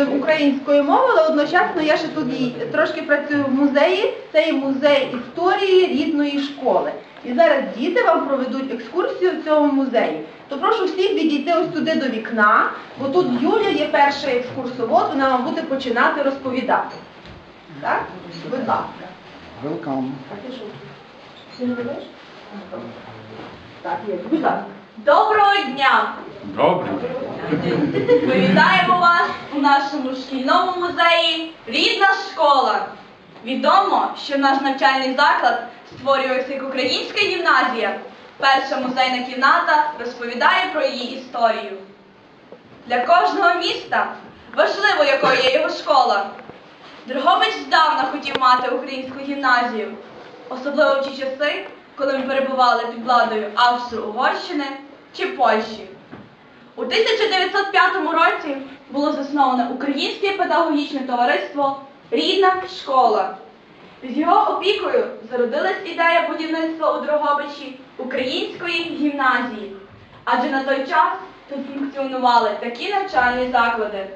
української мови, але одночасно я ще тут і трошки працюю в музеї. Це є музей історії рідної школи. І зараз діти вам проведуть екскурсію в цьому музеї. То прошу всіх відійти ось туди до вікна, бо тут Юля є перший екскурсовод, вона вам буде починати розповідати. Так? Будь ласка. Welcome. Ти не ведеш? Так, є. Будь ласка. Доброго дня! Добре. Ми вітаємо вас у нашому шкільному музеї Рідна школа. Відомо, що наш навчальний заклад створювався як українська гімназія. Перша музейна кімната розповідає про її історію. Для кожного міста важливо, якою є його школа. Дрогобич здавна хотів мати українську гімназію, особливо в ті часи, коли ми перебували під владою Австро-Угорщини чи Польщі. У 1905 році було засноване Українське педагогічне товариство Рідна школа. Під його опікою зародилась ідея будівництва у Дрогобичі української гімназії. Адже на той час тут функціонували такі навчальні заклади: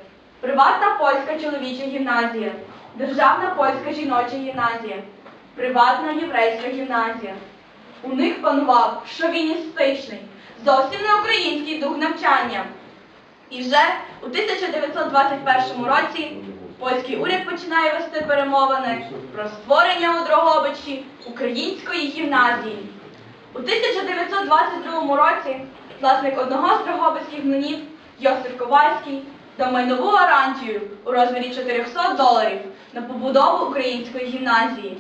приватна польська чоловіча гімназія, державна польська жіноча гімназія, приватна єврейська гімназія. У них панував шовіністичний, зовсім не український дух навчання. І вже у 1921 році польський уряд починає вести перемовини про створення у Дрогобичі української гімназії. У 1922 році власник одного з дрогобицьких млинів Йосип Ковальський дав майнову гарантію у розмірі 400 доларів на побудову української гімназії.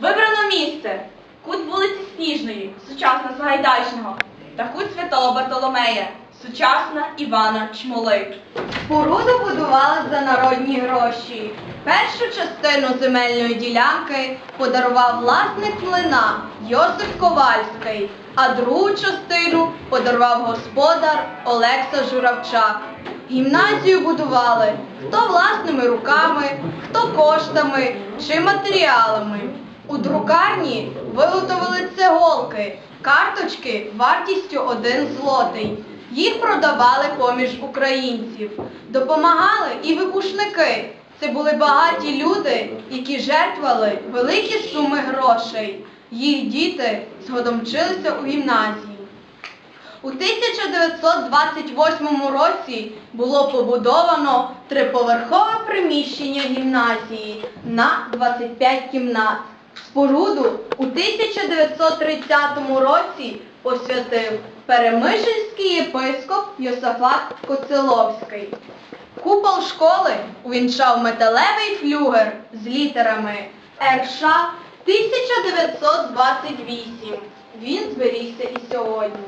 Вибрано місце кут вулиці Сніжної, сучасна Сагайдачного, та Святого Бартоломея, сучасна Івана Чмоли. Споруду будували за народні гроші. Першу частину земельної ділянки подарував власник млина Йосип Ковальський, а другу частину подарував господар Олекса Журавчак. Гімназію будували хто власними руками, хто коштами чи матеріалами. У друкарні виготовили цеголки, карточки вартістю один злотий. Їх продавали поміж українців. Допомагали і випускники. Це були багаті люди, які жертвували великі суми грошей. Їх діти згодом вчилися у гімназії. У 1928 році було побудовано триповерхове приміщення гімназії на 25 кімнат. Споруду у 1930 році посвятив перемишльський єпископ Йосафат Коцеловський. Купол школи увінчав металевий флюгер з літерами РШ 1928. Він зберігся і сьогодні.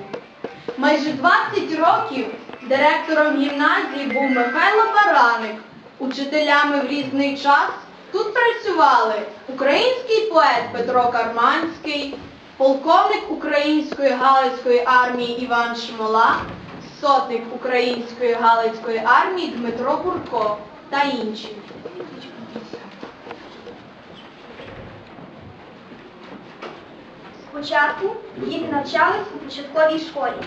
Майже 20 років директором гімназії був Михайло Бараник. Учителями в різний час тут працювали український поет Петро Карманський, полковник української Галицької армії Іван Шмола, сотник української Галицької армії Дмитро Бурко та інші. Спочатку діти навчались у початковій школі.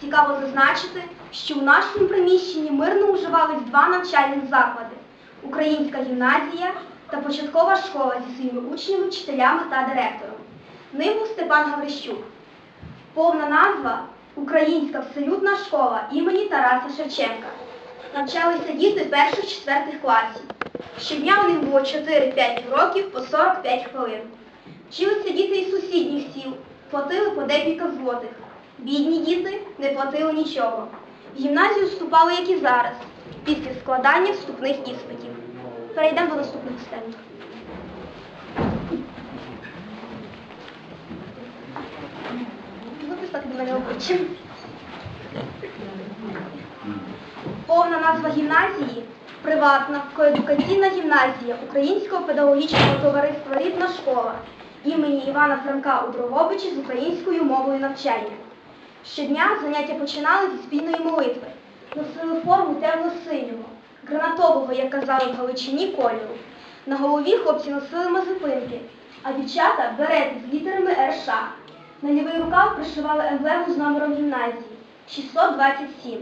Цікаво зазначити, що у нашому приміщенні мирно уживались два навчальних заклади українська гімназія та початкова школа зі своїми учнями, вчителями та директором. Ним був Степан Гаврищук. Повна назва Українська вселюдна школа імені Тараса Шевченка. Навчалися діти перших-четвертих класів. Щодня у них було 4-5 років по 45 хвилин. Вчилися діти із сусідніх сіл, платили по декілька злотих. Бідні діти не платили нічого. В гімназію вступали, як і зараз, після складання вступних іспитів. Перейдемо до наступного стенду. Записати до мене обличчя. Повна назва гімназії приватна коедукаційна гімназія Українського педагогічного товариства Рідна школа імені Івана Франка у з українською мовою навчання. Щодня заняття починали зі спільної молитви, носили форму темно-синього, гранатового, як казали в Галичині, кольору. На голові хлопці носили мазепинки, а дівчата берети з літерами РШ. На лівий рукав пришивали емблему з номером гімназії 627.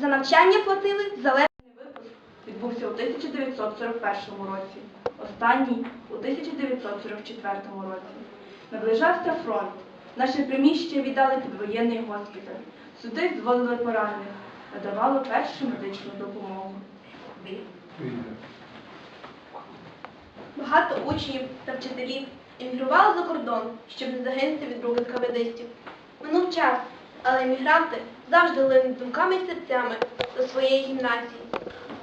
За навчання платили залежний випуск відбувся у 1941 році, останній у 1944 році. Наближався фронт. Наше приміщення віддали під воєнний госпіталь. Суди зводили поранених, надавали першу медичну допомогу. Багато учнів та вчителів емігрували за кордон, щоб не загинути від рук НКВДистів. Минув час, але емігранти завжди линуть думками і серцями до своєї гімназії.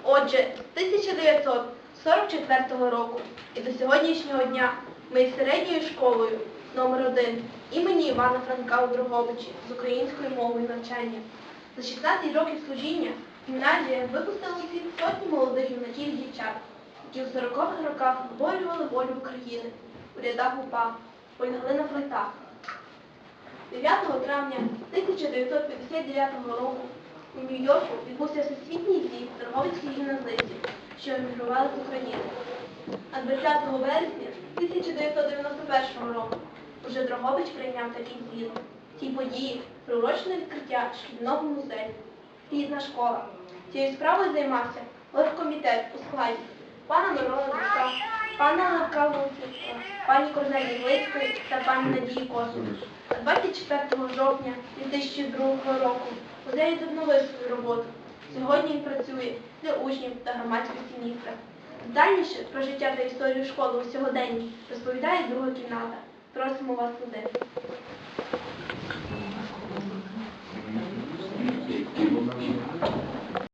Отже, з 1944 року і до сьогоднішнього дня ми є середньою школою номер 1 імені Івана Франка у з українською мовою навчання. За 16 років служіння гімназія випустила світ сотні молодих юнаків і дівчат, які у 40-х роках виборювали волю України у рядах УПА, полягли на фронтах. 9 травня 1959 року у Нью-Йорку відбувся всесвітній з'їзд торговицьких гімназистів, що емігрували з України. А 20 вересня 1991 року уже Дрогобич прийняв такий з'їзд. Цій події приурочене відкриття шкільного музею. Рідна школа. Цією справою займався оргкомітет у складі пана Мирона Дубка, пана Левка Луценка, пані Корнелії Глицької та пані Надії. А 24 жовтня 2002 року музей відновив свою роботу. Сьогодні він працює для учнів та громадськості міста. Дальніше про життя та історію школи у сьогоденні розповідає друга кімната. Просимо вас туди.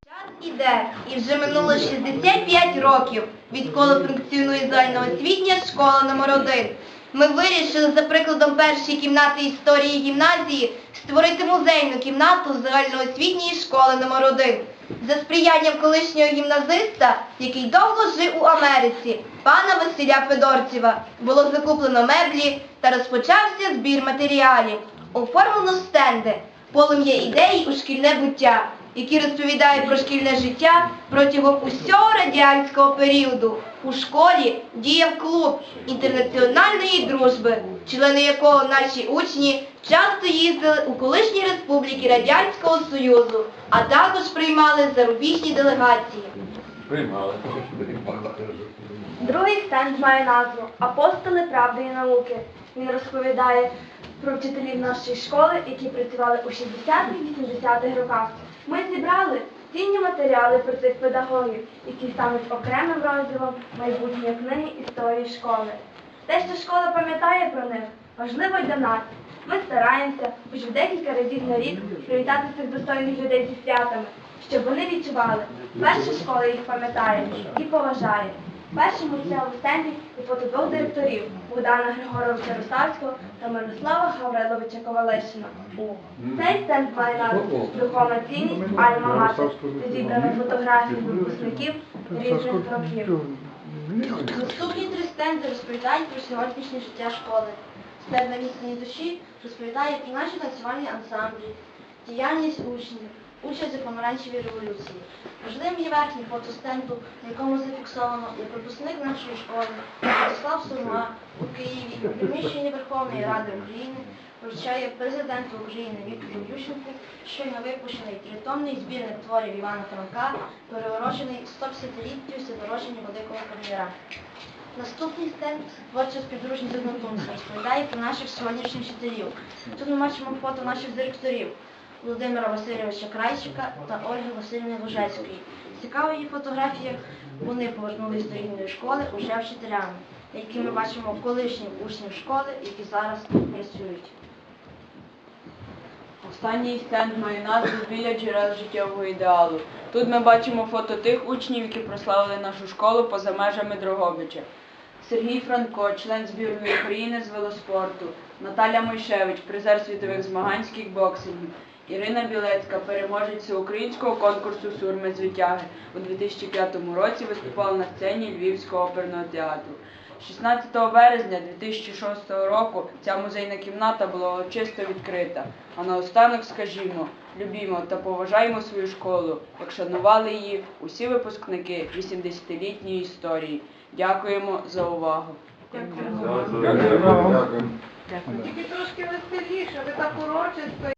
Час іде, і вже минуло 65 років, відколи функціонує загальноосвітня школа номер 1 Ми вирішили за прикладом першої кімнати історії гімназії створити музейну кімнату загальноосвітньої школи номер 1 За сприянням колишнього гімназиста, який довго жив у Америці, пана Василя Федорцева, було закуплено меблі та розпочався збір матеріалів. Оформлено стенди, полум'я ідей у шкільне буття, які розповідають про шкільне життя протягом усього радянського періоду. У школі діяв клуб інтернаціональної дружби, члени якого наші учні часто їздили у колишні республіки Радянського Союзу, а також приймали зарубіжні делегації. Приймали. Другий стенд має назву Апостоли правди і науки. Він розповідає про вчителів нашої школи, які працювали у 60-80-х роках. Ми зібрали цінні матеріали про цих педагогів, які стануть окремим розділом майбутньої книги історії школи. Те, що школа пам'ятає про них, важливо й для нас. Ми стараємося хоч в декілька разів на рік привітати цих достойних людей зі святами, щоб вони відчували, перша школа їх пам'ятає і поважає. Першому цьому стенді і фото двох директорів Богдана Григоровича Русавського та Мирослава Гавриловича Ковалишина. Цей стенд має назву Духовна цінність Альма Матер, де зібрано фотографії випускників різних років. Наступні три стенди розповідають про сьогоднішнє життя школи. Стенд на місцевій душі розповідає про наші танцювальні ансамблі, діяльність учнів, участь у помаранчевій революції. Важливим є верхній фото стенду, на якому зафіксовано як випускник нашої школи Владислав Сурма у Києві у приміщенні Верховної Ради України вручає президенту України Віктору Ющенку щойно випущений тритомний збірник творів Івана Франка, переворочений 150-літтю всенароження Великого Кав'яра. Наступний стенд творча співдружність з розповідає про наших сьогоднішніх вчителів. Тут ми бачимо фото наших директорів Володимира Васильовича Крайчика та Ольги Васильівни Ложецької. Цікава її фотографія. Вони повернулись до рідної школи уже вчителями, які ми бачимо колишніх учнів школи, які зараз тут працюють. Останній стенд має назву біля джерел життєвого ідеалу. Тут ми бачимо фото тих учнів, які прославили нашу школу поза межами Дрогобича. Сергій Франко, член збірної України з велоспорту, Наталя Мойшевич, призер світових змагань з кікбоксингу, Ірина Білецька, переможець всеукраїнського конкурсу Сурми з витяги. У 2005 році виступала на сцені Львівського оперного театру. 16 березня 2006 року ця музейна кімната була урочисто відкрита. А наостанок скажімо, любімо та поважаємо свою школу, як шанували її усі випускники 80-літньої історії. Дякуємо за увагу. Дякую. Тільки трошки веселіше, ви так урочисто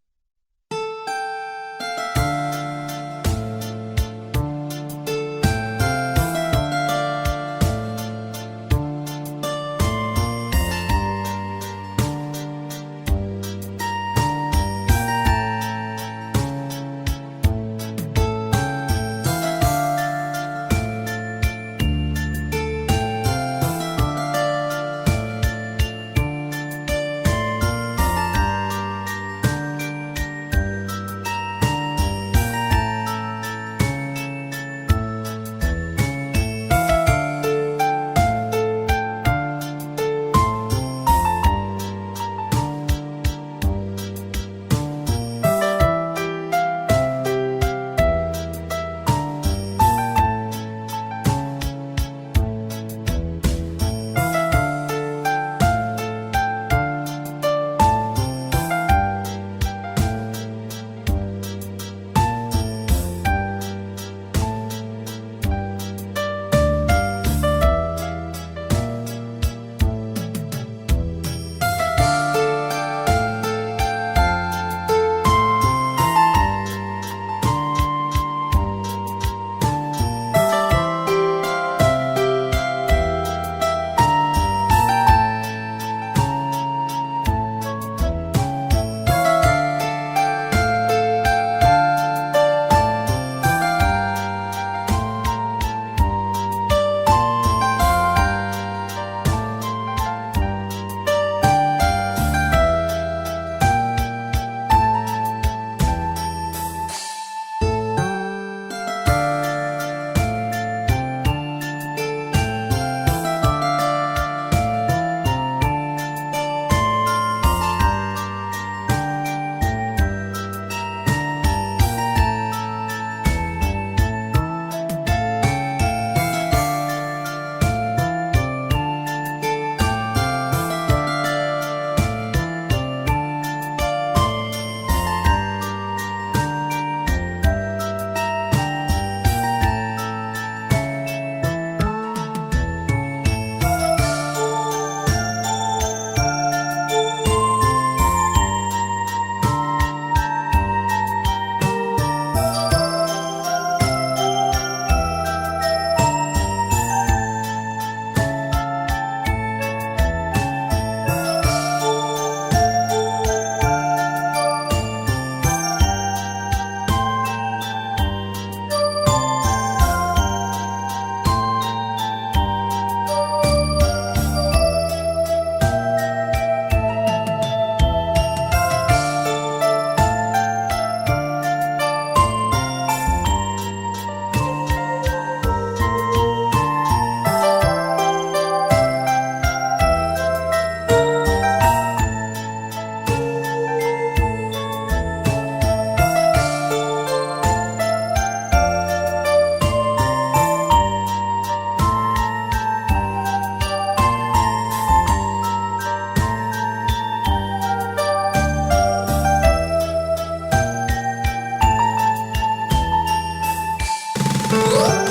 Whoa.